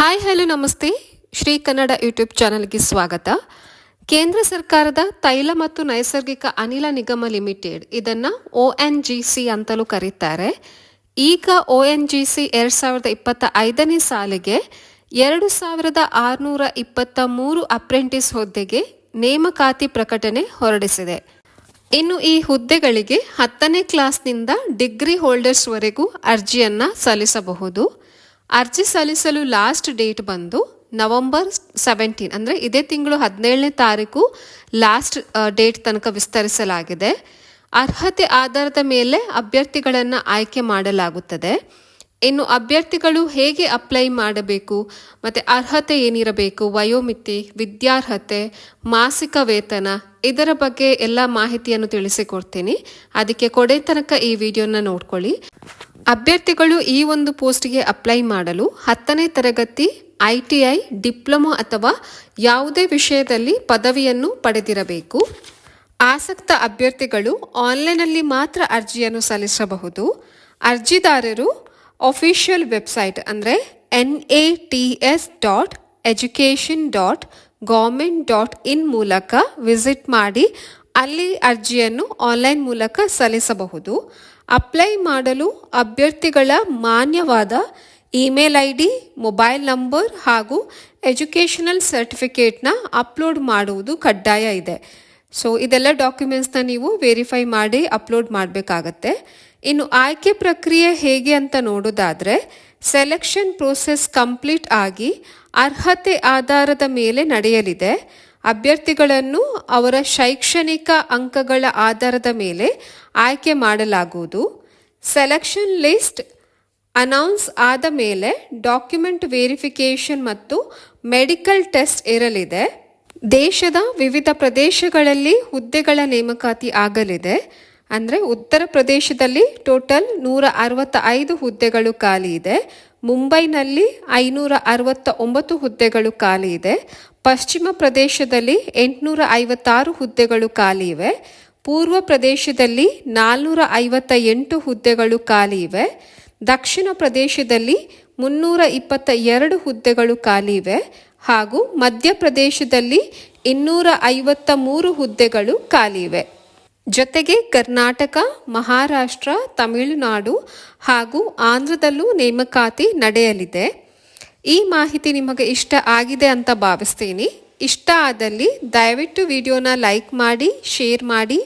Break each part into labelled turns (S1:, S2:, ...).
S1: Hi hello ನಮಸ್ತೆ. Shri Kannada YouTube ಚಾನಲ್ಗೆ ಸ್ವಾಗತ. ಕೇಂದ್ರ ಸರ್ಕಾರದ ತೈಲ ಮತ್ತು ನೈಸರ್ಗಿಕ ಅನಿಲ ನಿಗಮ ಲಿಮಿಟೆಡ್, ಇದನ್ನು ಒ ಎನ್ ಜಿ ಸಿ ಅಂತಲೂ ಕರೀತಾರೆ. ಈಗ ಒ ಎನ್ ಜಿ ಸಿ ಎರಡು ಸಾವಿರದ ಇಪ್ಪತ್ತ ಐದನೇ ಸಾಲಿಗೆ ಎರಡು ಸಾವಿರದ ಆರುನೂರ ಇಪ್ಪತ್ತ ಮೂರು ಅಪ್ರೆಂಟಿಸ್ ಹುದ್ದೆಗೆ ನೇಮಕಾತಿ ಪ್ರಕಟಣೆ ಹೊರಡಿಸಿದೆ. ಇನ್ನು ಈ ಹುದ್ದೆಗಳಿಗೆ ಹತ್ತನೇ ಕ್ಲಾಸ್ನಿಂದ ಡಿಗ್ರಿ ಹೋಲ್ಡರ್ಸ್ವರೆಗೂ ಅರ್ಜಿಯನ್ನು ಸಲ್ಲಿಸಬಹುದು. ಅರ್ಜಿ ಸಲ್ಲಿಸಲು ಲಾಸ್ಟ್ ಡೇಟ್ ಬಂದು ನವಂಬರ್ ಸೆವೆಂಟೀನ್ ಅಂದರೆ ಇದೇ ತಿಂಗಳು ಹದಿನೇಳನೇ ತಾರೀಕು ಲಾಸ್ಟ್ ಡೇಟ್ ತನಕ ವಿಸ್ತರಿಸಲಾಗಿದೆ. ಅರ್ಹತೆ ಆಧಾರದ ಮೇಲೆ ಅಭ್ಯರ್ಥಿಗಳನ್ನು ಆಯ್ಕೆ ಮಾಡಲಾಗುತ್ತದೆ. ಇನ್ನು ಅಭ್ಯರ್ಥಿಗಳು ಹೇಗೆ ಅಪ್ಲೈ ಮಾಡಬೇಕು, ಮತ್ತು ಅರ್ಹತೆ ಏನಿರಬೇಕು, ವಯೋಮಿತಿ, ವಿದ್ಯಾರ್ಹತೆ, ಮಾಸಿಕ ವೇತನ, ಇದರ ಬಗ್ಗೆ ಎಲ್ಲ ಮಾಹಿತಿಯನ್ನು ತಿಳಿಸಿಕೊಡ್ತೀನಿ. ಅದಕ್ಕೆ ಕೊಡೆ ತನಕ ಈ ವಿಡಿಯೋನ ನೋಡ್ಕೊಳ್ಳಿ. ಅಭ್ಯರ್ಥಿಗಳು ಈ ಒಂದು ಪೋಸ್ಟ್ಗೆ ಅಪ್ಲೈ ಮಾಡಲು ಹತ್ತನೇ ತರಗತಿ, ಐ ಟಿ ಐ, ಡಿಪ್ಲೊಮೊ ಅಥವಾ ಯಾವುದೇ ವಿಷಯದಲ್ಲಿ ಪದವಿಯನ್ನು ಪಡೆದಿರಬೇಕು. ಆಸಕ್ತ ಅಭ್ಯರ್ಥಿಗಳು ಆನ್ಲೈನಲ್ಲಿ ಮಾತ್ರ ಅರ್ಜಿಯನ್ನು ಸಲ್ಲಿಸಬಹುದು. ಅರ್ಜಿದಾರರು ಅಫಿಷಿಯಲ್ ವೆಬ್ಸೈಟ್ ಅಂದರೆ N A T S dot education dot government dot in ಮೂಲಕ ವಿಸಿಟ್ ಮಾಡಿ ಅಲ್ಲಿ ಅರ್ಜಿಯನ್ನು ಆನ್ಲೈನ್ ಮೂಲಕ ಸಲ್ಲಿಸಬಹುದು. ಅಪ್ಲೈ ಮಾಡಲು ಅಭ್ಯರ್ಥಿಗಳ ಮಾನ್ಯವಾದ email I D mobile number ಹಾಗೂ ಎಜುಕೇಷನಲ್ ಸರ್ಟಿಫಿಕೇಟ್ನ ಅಪ್ಲೋಡ್ ಮಾಡುವುದು ಕಡ್ಡಾಯ ಇದೆ. ಸೊ, ಇದೆಲ್ಲ ಡಾಕ್ಯುಮೆಂಟ್ಸ್ನ ನೀವು ವೆರಿಫೈ ಮಾಡಿ ಅಪ್ಲೋಡ್ ಮಾಡಬೇಕಾಗತ್ತೆ. ಇನ್ನು ಆಯ್ಕೆ ಪ್ರಕ್ರಿಯೆ ಹೇಗೆ ಅಂತ ನೋಡೋದಾದರೆ, ಸೆಲೆಕ್ಷನ್ ಪ್ರೋಸೆಸ್ ಕಂಪ್ಲೀಟ್ ಆಗಿ ಅರ್ಹತೆ ಆಧಾರದ ಮೇಲೆ ನಡೆಯಲಿದೆ. ಅಭ್ಯರ್ಥಿಗಳನ್ನು ಅವರ ಶೈಕ್ಷಣಿಕ ಅಂಕಗಳ ಆಧಾರದ ಮೇಲೆ ಆಯ್ಕೆ ಮಾಡಲಾಗುವುದು. ಸೆಲೆಕ್ಷನ್ ಲಿಸ್ಟ್ ಅನೌನ್ಸ್ ಆದ ಮೇಲೆ ಡಾಕ್ಯುಮೆಂಟ್ ವೇರಿಫಿಕೇಷನ್ ಮತ್ತು ಮೆಡಿಕಲ್ ಟೆಸ್ಟ್ ಇರಲಿದೆ. ದೇಶದ ವಿವಿಧ ಪ್ರದೇಶಗಳಲ್ಲಿ ಹುದ್ದೆಗಳ ನೇಮಕಾತಿ ಆಗಲಿದೆ. ಅಂದರೆ ಉತ್ತರ ಪ್ರದೇಶದಲ್ಲಿ ಟೋಟಲ್ ನೂರ ಅರವತ್ತ ಐದು ಹುದ್ದೆಗಳು ಖಾಲಿ ಇದೆ. ಮುಂಬೈನಲ್ಲಿ ಐನೂರ ಅರವತ್ತ ಒಂಬತ್ತು ಹುದ್ದೆಗಳು ಖಾಲಿ ಇದೆ. ಪಶ್ಚಿಮ ಪ್ರದೇಶದಲ್ಲಿ ಎಂಟುನೂರ ಐವತ್ತಾರು ಹುದ್ದೆಗಳು ಖಾಲಿ ಇವೆ. ಪೂರ್ವ ಪ್ರದೇಶದಲ್ಲಿ ನಾಲ್ನೂರ ಐವತ್ತ ಎಂಟು ಹುದ್ದೆಗಳು ಖಾಲಿ ಇವೆ. ದಕ್ಷಿಣ ಪ್ರದೇಶದಲ್ಲಿ ಮುನ್ನೂರ ಇಪ್ಪತ್ತ ಎರಡು ಹುದ್ದೆಗಳು ಖಾಲಿ ಇವೆ. ಹಾಗೂ ಮಧ್ಯಪ್ರದೇಶದಲ್ಲಿ ಇನ್ನೂರ ಐವತ್ತ ಮೂರು ಹುದ್ದೆಗಳು ಖಾಲಿ ಇವೆ. ಜೊತೆಗೆ ಕರ್ನಾಟಕ, ಮಹಾರಾಷ್ಟ್ರ, ತಮಿಳುನಾಡು ಹಾಗೂ ಆಂಧ್ರದಲ್ಲೂ ನೇಮಕಾತಿ ನಡೆಯಲಿದೆ. ಈ ಮಾಹಿತಿ ನಿಮಗೆ ಇಷ್ಟ ಆಗಿದೆ ಅಂತ ಭಾವಿಸ್ತೀನಿ. ಇಷ್ಟ ಆದಲ್ಲಿ ದಯವಿಟ್ಟು ವಿಡಿಯೋನ ಲೈಕ್ ಮಾಡಿ, ಶೇರ್ ಮಾಡಿ,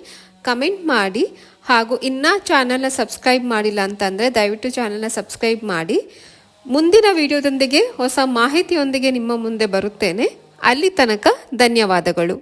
S1: ಕಮೆಂಟ್ ಮಾಡಿ ಹಾಗೂ ಇನ್ನೂ ಚಾನಲ್ನ ಸಬ್ಸ್ಕ್ರೈಬ್ ಮಾಡಿಲ್ಲ ಅಂತಂದರೆ ದಯವಿಟ್ಟು ಚಾನಲ್ನ ಸಬ್ಸ್ಕ್ರೈಬ್ ಮಾಡಿ. ಮುಂದಿನ ವಿಡಿಯೋದೊಂದಿಗೆ ಹೊಸ ಮಾಹಿತಿಯೊಂದಿಗೆ ನಿಮ್ಮ ಮುಂದೆ ಬರುತ್ತೇನೆ. ಅಲ್ಲಿ ತನಕ ಧನ್ಯವಾದಗಳು.